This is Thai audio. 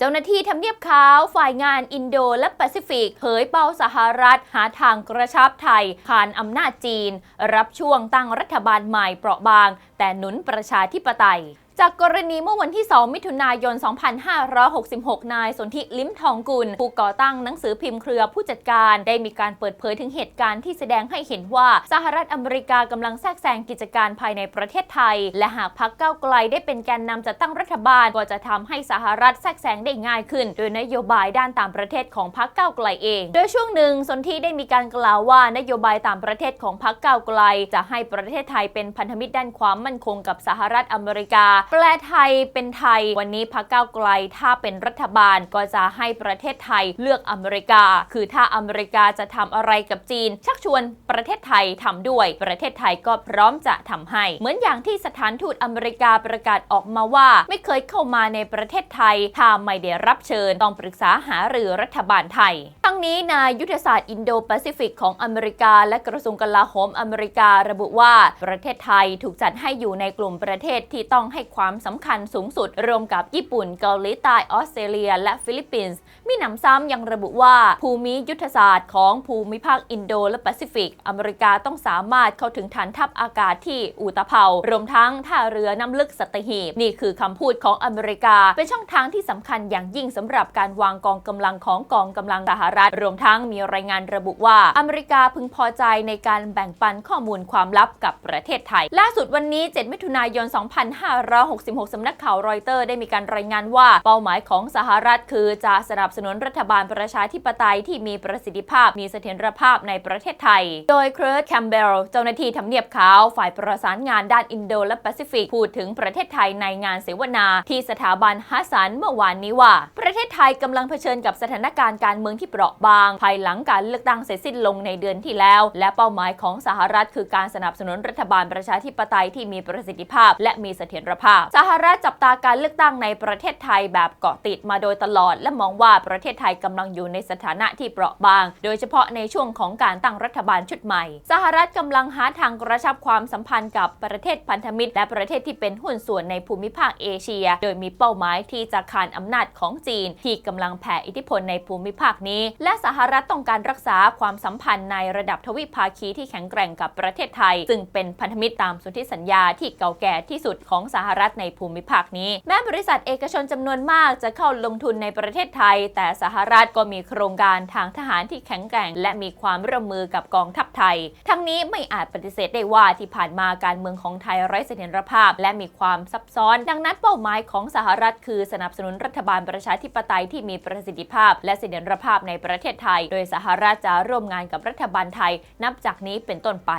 เจ้าหน้าที่ทำเนียบขาวฝ่ายงานอินโดและแปซิฟิกเผยเป้าสหรัฐหาทางกระชับไทยผ่านอำนาจจีน รับช่วงตั้งรัฐบาลใหม่เปราะบาง แต่หนุนประชาธิปไตย จากกรณีเมื่อวันที่ 2 มิถุนายน 2566 นายสนธิลิ้มทองกุล ผู้ก่อตั้งหนังสือพิมพ์เครือผู้จัดการ ได้มีการเปิดเผยถึงเหตุการณ์ที่แสดงให้เห็นว่าสหรัฐอเมริกากำลังแทรกแซงกิจการภายในประเทศไทย และหากพรรคก้าวไกลได้เป็นแกนนำจัดตั้งรัฐบาล ก็จะทำให้สหรัฐแทรกแซงได้ง่ายขึ้น โดยนโยบายด้านต่างประเทศของพรรคก้าวไกลเอง โดยช่วงหนึ่งสนธิได้มีการกล่าวว่านโยบายต่างประเทศของพรรคก้าวไกล จะให้ประเทศไทยเป็นพันธมิตรด้านความมั่นคงกับสหรัฐอเมริกาแปลไทยเป็นไทย วันนี้พรรคก้าวไกล ถ้าเป็นรัฐบาลก็จะให้ประเทศไทยเลือกอเมริกา คือถ้าอเมริกาจะทำอะไรกับจีน ชักชวนประเทศไทยทำด้วย ประเทศไทยก็พร้อมจะทำให้ เหมือนอย่างที่สถานทูตอเมริกาประกาศออกมาว่า ไม่เคยเข้ามาในประเทศไทยถ้าไม่ได้รับเชิญต้องปรึกษาหารือรัฐบาลไทย ทั้งนี้นายยุทธศาสตร์อินโดแปซิฟิกของอเมริกา และกระทรวงกลาโหมอเมริการะบุว่าประเทศไทยถูกจัดให้อยู่ในกลุ่มประเทศที่ต้องให้ความสำคัญสูงสุด รวมกับญี่ปุ่นเกาหลีใต้ออสเตรเลีย และฟิลิปปินส์มีหนำซ้ำยังระบุว่า ภูมิยุทธศาสตร์ของภูมิภาคอินโดและแปซิฟิก อเมริกาต้องสามารถเข้าถึงฐานทัพอากาศที่อูตะเภารวมทั้งท่าเรือน้ำลึกสัตหีบนี่คือคำพูดของอเมริกา เป็นช่องทางที่สำคัญอย่างยิ่งสำหรับการวางกองกำลังของกองกำลังสหรัฐรวมทั้งมีรายงานระบุว่าอเมริกาพึงพอใจในการแบ่งปันข้อมูลความลับกับประเทศไทย ล่าสุดวันนี้ 7 มิถุนายน 2566 สำนักข่าวรอยเตอร์ได้มีการรายงานว่า เป้าหมายของสหรัฐคือจะสนับสนุนรัฐบาลประชาธิปไตยที่มีประสิทธิภาพมีเสถียรภาพในประเทศไทย โดยเคิร์ตแคมเบลเจ้าหน้าที่ทำเนียบขาวฝ่ายประสานงานด้านอินโดและแปซิฟิกพูดถึงประเทศไทยในงานเสวนาที่สถาบันฮัสสันเมื่อวานนี้ว่าประเทศไทยกำลังเผชิญกับสถานการณ์การเมืองที่เปราะบาง ภายหลังการเลือกตั้งเสร็จสิ้นลงในเดือนที่แล้ว และเป้าหมายของสหรัฐคือการสนับสนุนรัฐบาลประชาธิปไตยที่มีประสิทธิภาพ และมีเสถียรภาพ สหรัฐจับตาการเลือกตั้งในประเทศไทยแบบเกาะติดมาโดยตลอด และมองว่าประเทศไทยกำลังอยู่ในสถานะที่เปราะบาง โดยเฉพาะในช่วงของการตั้งรัฐบาลชุดใหม่ สหรัฐกำลังหาทางกระชับความสัมพันธ์กับประเทศพันธมิตร และประเทศที่เป็นหุ้นส่วนในภูมิภาคเอเชีย โดยมีเป้าหมายที่จะขานอำนาจของจีนที่กำลังแผ่อิทธิพลในภูมิภาคนี้ และสหรัฐต้องการรักษาความสัมพันธ์ในระดับทวิภาคีที่แข็งแกร่งกับประเทศไทย ซึ่งเป็นพันธมิตรตามสนธิสัญญาที่เก่าแก่ที่สุดของสหรัฐในภูมิภาคนี้ แม้บริษัทเอกชนจำนวนมากจะเข้าลงทุนในประเทศไทย แต่สหรัฐก็มีโครงการทางทหารที่แข็งแกร่ง และมีความร่วมมือกับกองทัพไทย ทั้งนี้ไม่อาจปฏิเสธได้ว่าที่ผ่านมาการเมืองของไทยไร้เสถียรภาพ และมีความซับซ้อน ดังนั้นเป้าหมายของสหรัฐคือสนับสนุนรัฐบาลประชาธิธิปไตยที่มีประสิทธิภาพ และเสถียรภาพในประเทศไทย โดยสหรัฐจะร่วมงานกับรัฐบาลไทย นับจากนี้เป็นต้นไป